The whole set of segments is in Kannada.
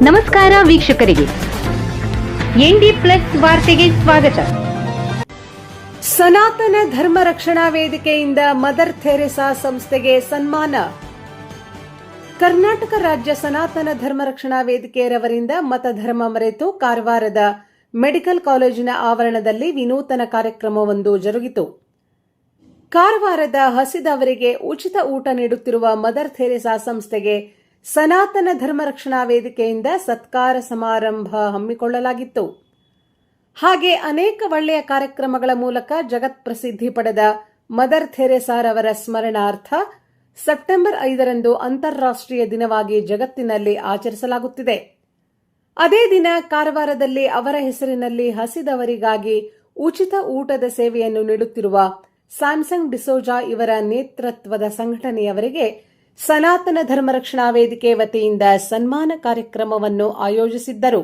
ನಮಸ್ಕಾರ ವೀಕ್ಷಕರಿಗೆ. ಎನ್ಡಿ ಪ್ಲಸ್ ವಾರ್ತೆಗೆ ಸ್ವಾಗತ. ಸನಾತನ ಧರ್ಮ ರಕ್ಷಣಾ ವೇದಿಕೆಯಿಂದ ಮದರ್ ಥೆರೆಸಾ ಸಂಸ್ಥೆಗೆ ಸನ್ಮಾನ. ಕರ್ನಾಟಕ ರಾಜ್ಯ ಸನಾತನ ಧರ್ಮ ರಕ್ಷಣಾ ವೇದಿಕೆಯರವರಿಂದ ಮತಧರ್ಮ ಮರೆತು ಕಾರವಾರದ ಮೆಡಿಕಲ್ ಕಾಲೇಜಿನ ಆವರಣದಲ್ಲಿ ವಿನೂತನ ಕಾರ್ಯಕ್ರಮವೊಂದು ಜರುಗಿತು. ಕಾರವಾರದ ಹಸಿದವರಿಗೆ ಉಚಿತ ಊಟ ನೀಡುತ್ತಿರುವ ಮದರ್ ಥೆರೆಸಾ ಸಂಸ್ಥೆಗೆ ಸನಾತನ ಧರ್ಮ ರಕ್ಷಣಾ ವೇದಿಕೆಯಿಂದ ಸತ್ಕಾರ ಸಮಾರಂಭ ಹಮ್ಮಿಕೊಳ್ಳಲಾಗಿತ್ತು. ಹಾಗೆ ಅನೇಕ ಒಳ್ಳೆಯ ಕಾರ್ಯಕ್ರಮಗಳ ಮೂಲಕ ಜಗತ್ ಪ್ರಸಿದ್ಧಿ ಪಡೆದ ಮದರ್ ಥೆರೆಸಾರ್ ಅವರ ಸ್ಮರಣಾರ್ಥ ಸೆಪ್ಟೆಂಬರ್ ಐದರಂದು ಅಂತಾರಾಷ್ಟ್ರೀಯ ದಿನವಾಗಿ ಜಗತ್ತಿನಲ್ಲಿ ಆಚರಿಸಲಾಗುತ್ತಿದೆ. ಅದೇ ದಿನ ಕಾರವಾರದಲ್ಲಿ ಅವರ ಹೆಸರಿನಲ್ಲಿ ಹಸಿದವರಿಗಾಗಿ ಉಚಿತ ಊಟದ ಸೇವೆಯನ್ನು ನೀಡುತ್ತಿರುವ ಸ್ಯಾಮ್ಸಂಗ್ ಡಿಸೋಜಾ ಇವರ ನೇತೃತ್ವದ ಸಂಘಟನೆಯವರಿಗೆ ಸನಾತನ ಧರ್ಮ ರಕ್ಷಣಾ ವೇದಿಕೆ ವತಿಯಿಂದ ಸನ್ಮಾನ ಕಾರ್ಯಕ್ರಮವನ್ನು ಆಯೋಜಿಸಿದ್ದರು.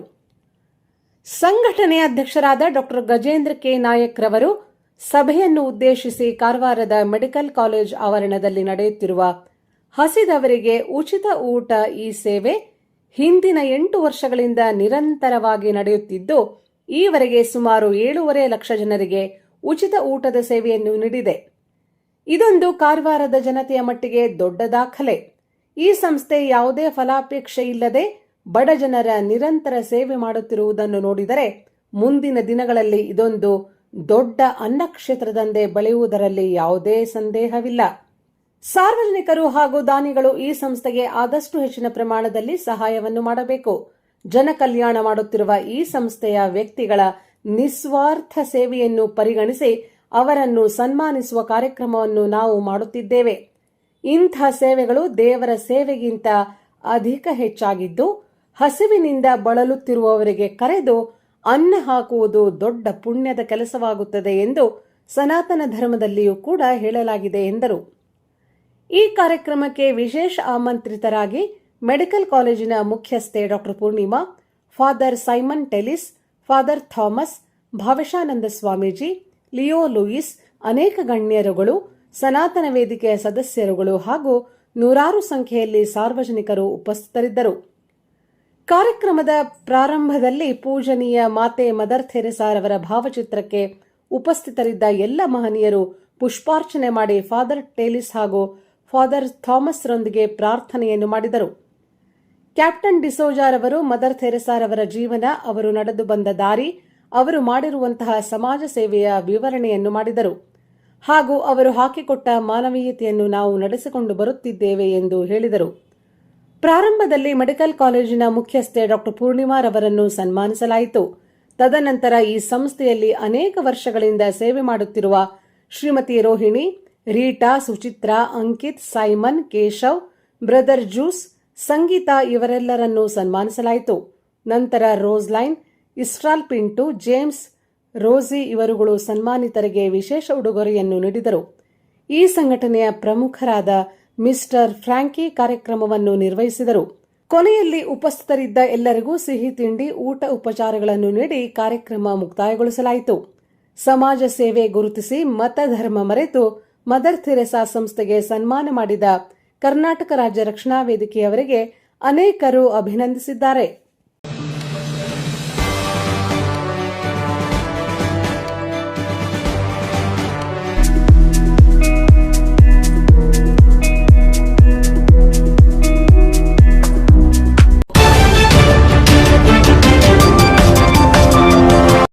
ಸಂಘಟನೆಯ ಅಧ್ಯಕ್ಷರಾದ ಡಾಕ್ಟರ್ ಗಜೇಂದ್ರ ಕೆ. ನಾಯಕ್ ರವರು ಸಭೆಯನ್ನು ಉದ್ದೇಶಿಸಿ ಕಾರವಾರದ ಮೆಡಿಕಲ್ ಕಾಲೇಜ್ ಆವರಣದಲ್ಲಿ ನಡೆಯುತ್ತಿರುವ ಹಸಿದವರಿಗೆ ಉಚಿತ ಊಟ, ಈ ಸೇವೆ ಹಿಂದಿನ ಎಂಟು ವರ್ಷಗಳಿಂದ ನಿರಂತರವಾಗಿ ನಡೆಯುತ್ತಿದ್ದು, ಈವರೆಗೆ ಸುಮಾರು ಏಳೂವರೆ ಲಕ್ಷ ಜನರಿಗೆ ಉಚಿತ ಊಟದ ಸೇವೆಯನ್ನು ನೀಡಿದೆ. ಇದೊಂದು ಕಾರವಾರದ ಜನತೆಯ ಮಟ್ಟಿಗೆ ದೊಡ್ಡ ದಾಖಲೆ. ಈ ಸಂಸ್ಥೆ ಯಾವುದೇ ಫಲಾಪೇಕ್ಷೆ ಇಲ್ಲದೆ ಬಡ ಜನರ ನಿರಂತರ ಸೇವೆ ಮಾಡುತ್ತಿರುವುದನ್ನು ನೋಡಿದರೆ ಮುಂದಿನ ದಿನಗಳಲ್ಲಿ ಇದೊಂದು ದೊಡ್ಡ ಅನ್ನಕ್ಷೇತ್ರದಂದೇ ಬೆಳೆಯುವುದರಲ್ಲಿ ಯಾವುದೇ ಸಂದೇಹವಿಲ್ಲ. ಸಾರ್ವಜನಿಕರು ಹಾಗೂ ದಾನಿಗಳು ಈ ಸಂಸ್ಥೆಗೆ ಆದಷ್ಟು ಹೆಚ್ಚಿನ ಪ್ರಮಾಣದಲ್ಲಿ ಸಹಾಯವನ್ನು ಮಾಡಬೇಕು. ಜನಕಲ್ಯಾಣ ಮಾಡುತ್ತಿರುವ ಈ ಸಂಸ್ಥೆಯ ವ್ಯಕ್ತಿಗಳ ನಿಸ್ವಾರ್ಥ ಸೇವೆಯನ್ನು ಪರಿಗಣಿಸಿ ಅವರನ್ನು ಸನ್ಮಾನಿಸುವ ಕಾರ್ಯಕ್ರಮವನ್ನು ನಾವು ಮಾಡುತ್ತಿದ್ದೇವೆ. ಇಂಥ ಸೇವೆಗಳು ದೇವರ ಸೇವೆಗಿಂತ ಅಧಿಕ ಹೆಚ್ಚಾಗಿದ್ದು, ಹಸಿವಿನಿಂದ ಬಳಲುತ್ತಿರುವವರಿಗೆ ಕರೆದು ಅನ್ನ ಹಾಕುವುದು ದೊಡ್ಡ ಪುಣ್ಯದ ಕೆಲಸವಾಗುತ್ತದೆ ಎಂದು ಸನಾತನ ಧರ್ಮದಲ್ಲಿಯೂ ಕೂಡ ಹೇಳಲಾಗಿದೆ ಎಂದರು. ಈ ಕಾರ್ಯಕ್ರಮಕ್ಕೆ ವಿಶೇಷ ಆಮಂತ್ರಿತರಾಗಿ ಮೆಡಿಕಲ್ ಕಾಲೇಜಿನ ಮುಖ್ಯಸ್ಥೆ doctor Purnima, father Simon Tellis, father Thomas, Bhavashananda Swamiji Leo Louis, ಅನೇಕ ಗಣ್ಯರುಗಳು, ಸನಾತನ ವೇದಿಕೆಯ ಸದಸ್ಯರುಗಳು ಹಾಗೂ ನೂರಾರು ಸಂಖ್ಯೆಯಲ್ಲಿ ಸಾರ್ವಜನಿಕರು ಉಪಸ್ಥಿತರಿದ್ದರು. ಕಾರ್ಯಕ್ರಮದ ಪ್ರಾರಂಭದಲ್ಲಿ ಪೂಜನೀಯ ಮಾತೆ ಮದರ್ ಥೆರೆಸಾರ್ ಅವರ ಭಾವಚಿತ್ರಕ್ಕೆ ಉಪಸ್ಥಿತರಿದ್ದ ಎಲ್ಲ ಮಹನೀಯರು ಪುಷ್ಪಾರ್ಚನೆ ಮಾಡಿ ಫಾದರ್ ಟೇಲಿಸ್ ಹಾಗೂ ಫಾದರ್ ಥಾಮಸ್ರೊಂದಿಗೆ ಪ್ರಾರ್ಥನೆಯನ್ನು ಮಾಡಿದರು. ಕ್ಯಾಪ್ಟನ್ ಡಿಸೋಜಾರ್ ಅವರು ಮದರ್ ಥೆರೆಸಾರ್ ಅವರ ಜೀವನ, ಅವರು ನಡೆದು ಬಂದ ದಾರಿ ಅವರು ಮಾಡಿರುವಂತಹ ಸಮಾಜ ಸೇವೆಯ ವಿವರಣೆಯನ್ನು ಮಾಡಿದರು. ಹಾಗೂ ಅವರು ಹಾಕಿಕೊಟ್ಟ ಮಾನವೀಯತೆಯನ್ನು ನಾವು ನಡೆಸಿಕೊಂಡು ಬರುತ್ತಿದ್ದೇವೆ ಎಂದು ಹೇಳಿದರು. ಪ್ರಾರಂಭದಲ್ಲಿ ಮೆಡಿಕಲ್ ಕಾಲೇಜಿನ ಮುಖ್ಯಸ್ಥೆ ಡಾಕ್ಟರ್ ಪೂರ್ಣಿಮಾರವರನ್ನು ಸನ್ಮಾನಿಸಲಾಯಿತು. ತದನಂತರ ಈ ಸಂಸ್ಥೆಯಲ್ಲಿ ಅನೇಕ ವರ್ಷಗಳಿಂದ ಸೇವೆ ಮಾಡುತ್ತಿರುವ Shrimati Rohini, Rita, Suchitra, Ankit, Simon, Keshav, brother juice, Sangeeta ಇವರೆಲ್ಲರನ್ನೂ ಸನ್ಮಾನಿಸಲಾಯಿತು. ನಂತರ ರೋಸ್ಲೈನ್ ಇಸ್ಟ್ರಾಲ್ ಪಿಂಟು ಜೇಮ್ಸ್ ರೋಸಿ ಇವರುಗಳು ಸನ್ಮಾನಿತರಿಗೆ ವಿಶೇಷ ಉಡುಗೊರೆಯನ್ನು ನೀಡಿದರು. ಈ ಸಂಘಟನೆಯ ಪ್ರಮುಖರಾದ ಮಿಸ್ಟರ್ ಫ್ರಾಂಕಿ ಕಾರ್ಯಕ್ರಮವನ್ನು ನಿರ್ವಹಿಸಿದರು. ಕೊನೆಯಲ್ಲಿ ಉಪಸ್ಥಿತರಿದ್ದ ಎಲ್ಲರಿಗೂ ಸಿಹಿ ತಿಂಡಿ, ಊಟ ಉಪಚಾರಗಳನ್ನು ನೀಡಿ ಕಾರ್ಯಕ್ರಮ ಮುಕ್ತಾಯಗೊಳಿಸಲಾಯಿತು. ಸಮಾಜ ಸೇವೆ ಗುರುತಿಸಿ ಮತಧರ್ಮ ಮರೆತು ಮದರ್ ಥೆರೆಸಾ ಸಂಸ್ಥೆಗೆ ಸನ್ಮಾನ ಮಾಡಿದ ಕರ್ನಾಟಕ ರಾಜ್ಯ ರಕ್ಷಣಾ ವೇದಿಕೆಯವರಿಗೆ ಅನೇಕರು ಅಭಿನಂದಿಸಿದ್ದಾರೆ.